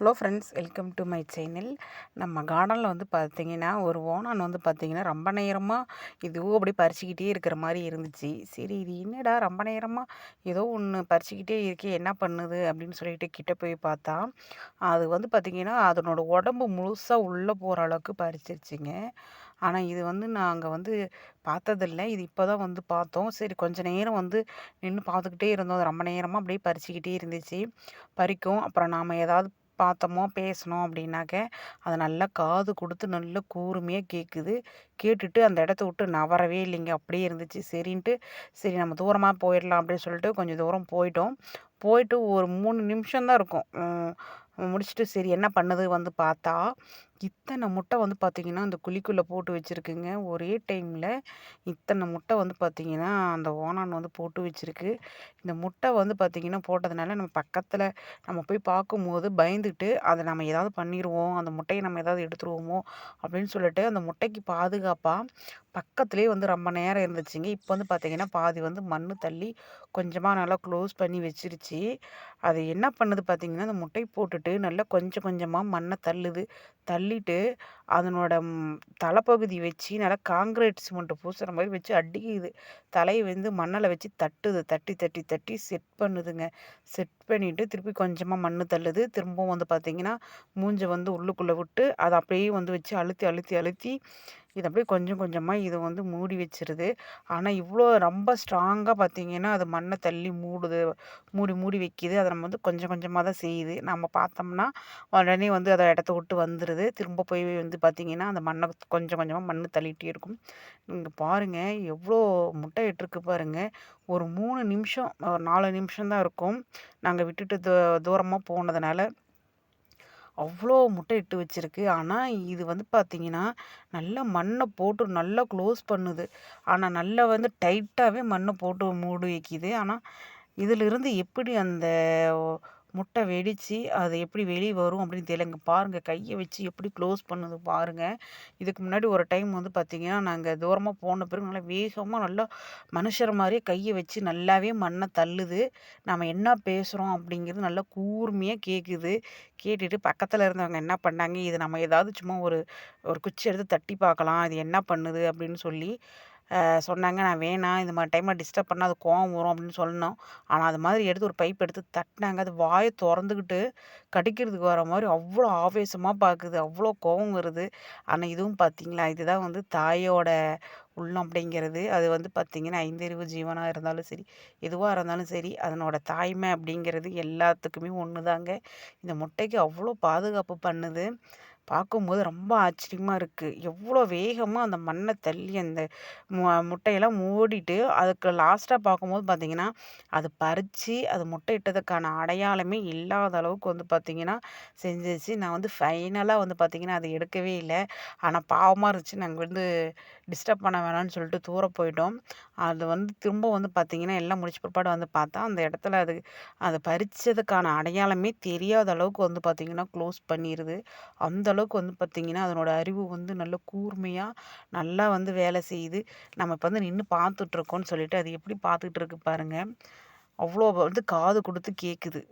Hello friends welcome to my channel. நம்ம கார்டனில் வந்து பார்த்திங்கன்னா ஒரு ஓனான் வந்து பார்த்திங்கன்னா ரொம்ப நேரமாக இதுவும் அப்படி பறிச்சிக்கிட்டே இருக்கிற மாதிரி இருந்துச்சு. சரி இது என்னடா ரொம்ப நேரமாக ஏதோ ஒன்று பறிச்சிக்கிட்டே இருக்கே என்ன பண்ணுது அப்படின்னு சொல்லிட்டு கிட்ட போய் பார்த்தா அது வந்து பார்த்திங்கன்னா அதனோட உடம்பு முழுசாக உள்ளே போகிற அளவுக்கு பறிச்சிருச்சுங்க. ஆனால் இது வந்து நாங்கள் வந்து பார்த்ததில்ல. இது இப்போ தான் வந்து பார்த்தோம். சரி கொஞ்ச நேரம் வந்து நின்று பார்த்துக்கிட்டே இருந்தோம். ரொம்ப நேரமாக அப்படியே பறிச்சிக்கிட்டே இருந்துச்சு. பறிக்கும். அப்புறம் நாம் ஏதாவது பார்த்தோமோ பேசினோம் அப்படின்னாக்க அது நல்லா காது கொடுத்து நல்லா கூர்மையாக கேட்குது கேட்டுட்டு அந்த இடத்த விட்டு நவரவே இல்லைங்க. அப்படியே இருந்துச்சு. சரின்ட்டு சரி நம்ம தூரமாக போயிடலாம் அப்படின்னு சொல்லிட்டு கொஞ்சம் தூரம் போயிட்டோம். போயிட்டு ஒரு மூணு நிமிஷம் தான் இருக்கும். முடிச்சுட்டு சரி என்ன பண்ணுது வந்து பார்த்தா இத்தனை முட்டை வந்து பார்த்திங்கன்னா அந்த குழிக்குள்ளே போட்டு வச்சுருக்குங்க. ஒரே டைமில் இத்தனை முட்டை வந்து பார்த்திங்கன்னா அந்த ஓனான் வந்து போட்டு வச்சுருக்கு. இந்த முட்டை வந்து பார்த்திங்கன்னா போட்டதுனால நம்ம பக்கத்தில் நம்ம போய் பார்க்கும்போது பயந்துட்டு அதை நம்ம ஏதாவது பண்ணிடுவோம் அந்த முட்டையை நம்ம ஏதாவது எடுத்துருவோமோ அப்படின்னு சொல்லிட்டு அந்த முட்டைக்கு பாதுகாப்பாக பக்கத்துலேயே வந்து ரொம்ப நேரம் இருந்துச்சுங்க. இப்போ வந்து பார்த்திங்கன்னா பாதி வந்து மண் தள்ளி கொஞ்சமாக நல்லா க்ளோஸ் பண்ணி வச்சிருச்சு. அது என்ன பண்ணுது பார்த்திங்கன்னா அந்த முட்டை போட்டுட்டு நல்லா கொஞ்சம் கொஞ்சமாக மண்ணை தள்ளுது. தள்ளிட்டு அதனோட தலைப்பகுதி வச்சு நல்லா காங்கிரீட் சிமெண்ட் பூசுகிற மாதிரி வச்சு அடிக்குது. தலையை வந்து மண்ணில் வச்சு தட்டுது. தட்டி தட்டி தட்டி செட் பண்ணுதுங்க. செட் பண்ணிவிட்டு திருப்பி கொஞ்சமாக மண் தள்ளுது. திரும்பவும் வந்து பார்த்திங்கன்னா மூஞ்சை வந்து உள்ளுக்குள்ளே விட்டு அதை அப்படியே வந்து வச்சு அழுத்தி அழுத்தி அழுத்தி இது அப்படியே கொஞ்சம் கொஞ்சமாக இதை வந்து மூடி வச்சிருது. ஆனால் இவ்வளோ ரொம்ப ஸ்ட்ராங்காக பார்த்தீங்கன்னா அது மண்ணை தள்ளி மூடுது மூடி மூடி வைக்கிது. அதை நம்ம வந்து கொஞ்சம் கொஞ்சமாக தான் செய்யுது. நம்ம பார்த்தோம்னா உடனே வந்து அதை இடத்த விட்டு வந்துடுது திரும்ப போய் வந்து பார்த்திங்கன்னா அந்த மண்ணை கொஞ்சம் கொஞ்சமாக மண் தள்ளிகிட்டே இருக்கும். இங்கே பாருங்கள் எவ்வளோ முட்டை இட்டுருக்கு பாருங்கள் ஒரு மூணு நிமிஷம் ஒரு நாலு நிமிஷம் தான் இருக்கும். நாங்கள் விட்டுட்டு தூ தூரமாக போனதுனால. அவ்வளோ முட்டை இட்டு வச்சிருக்கு. ஆனால் இது வந்து பார்த்திங்கன்னா நல்லா மண்ணை போட்டு நல்லா க்ளோஸ் பண்ணுது. ஆனால் நல்லா வந்து டைட்டாகவே மண்ணை போட்டு மூடி வைக்கிது. ஆனால் இதிலிருந்து எப்படி அந்த முட்டை வெடித்து அது எப்படி வெளியே வரும் அப்படின்னு தெரியல. இங்கே பாருங்கள் கையை வச்சு எப்படி க்ளோஸ் பண்ணுது பாருங்கள் இதுக்கு முன்னாடி ஒரு டைம் வந்து பார்த்திங்கன்னா நாங்கள் தூரமாக போன பிறகு நல்லா வேகமாக நல்லா மனுஷர் மாதிரியே கையை வச்சு நல்லாவே மண்ணை தள்ளுது. நம்ம என்ன பேசுகிறோம் அப்படிங்கிறது நல்லா கூர்மையாக கேட்குது கேட்டுட்டு பக்கத்தில் இருந்தவங்க என்ன பண்ணாங்க? இது நம்ம ஏதாவது சும்மா ஒரு ஒரு குச்சி எடுத்து தட்டி பார்க்கலாம். இது என்ன பண்ணுது அப்படின்னு சொல்லி சொன்னாங்க. நான் வேணாம். இந்த மாதிரி டைமில் டிஸ்டர்ப் பண்ணால் அது கோவம் வரும். அப்படின்னு சொன்னோம். ஆனால் அது மாதிரி எடுத்து ஒரு பைப் எடுத்து தட்டினாங்க. அது வாயை திறந்துக்கிட்டு கடிக்கிறதுக்கு வர மாதிரி அவ்வளோ ஆவேசமாக பார்க்குது அவ்வளோ கோவம் வருது. ஆனால் இதுவும் பார்த்திங்களா இதுதான் வந்து தாயோட உள்ளம் அப்படிங்கிறது. அது வந்து பார்த்திங்கன்னா ஐந்தறிவு ஜீவனாக இருந்தாலும் சரி எதுவாக இருந்தாலும் சரி அதனோட தாய்மை அப்படிங்கிறது எல்லாத்துக்குமே ஒன்று தாங்க இந்த முட்டைக்கு அவ்வளோ பாதுகாப்பு பண்ணுது. பார்க்கும்போது ரொம்ப ஆச்சரியமாக இருக்குது எவ்வளோ வேகமாக அந்த மண்ணை தள்ளி அந்த மு முட்டையெல்லாம் மூடிட்டு அதுக்கு லாஸ்ட்டாக பார்க்கும்போது பார்த்திங்கன்னா அது பறித்து அது முட்டையிட்டதுக்கான அடையாளமே இல்லாத அளவுக்கு வந்து பார்த்திங்கன்னா செஞ்சிச்சு நான் வந்து ஃபைனலாக வந்து பார்த்திங்கன்னா அதை எடுக்கவே இல்லை. ஆனால் பாவமாக இருந்துச்சு. நாங்கள் வந்து டிஸ்டர்ப் பண்ண வேணாம்னு சொல்லிட்டு தூர போயிட்டோம். அது வந்து திரும்ப வந்து பார்த்திங்கன்னா எல்லாம் முடிச்ச பிற்பாடு வந்து பார்த்தா அந்த இடத்துல அது அதை பறித்ததுக்கான அடையாளமே தெரியாத அளவுக்கு வந்து பார்த்திங்கன்னா க்ளோஸ் பண்ணிடுது அந்த அளவுக்கு வந்து பார்த்திங்கன்னா அதனோட அறிவு வந்து நல்ல கூர்மையாக நல்லா வந்து வேலை செய்யுது நம்ம இப்போ வந்து நின்று பார்த்துட்ருக்கோன்னு சொல்லிட்டு அது எப்படி பார்த்துக்கிட்டு இருக்கு பாருங்கள் அவ்வளோ வந்து காது கொடுத்து கேட்குது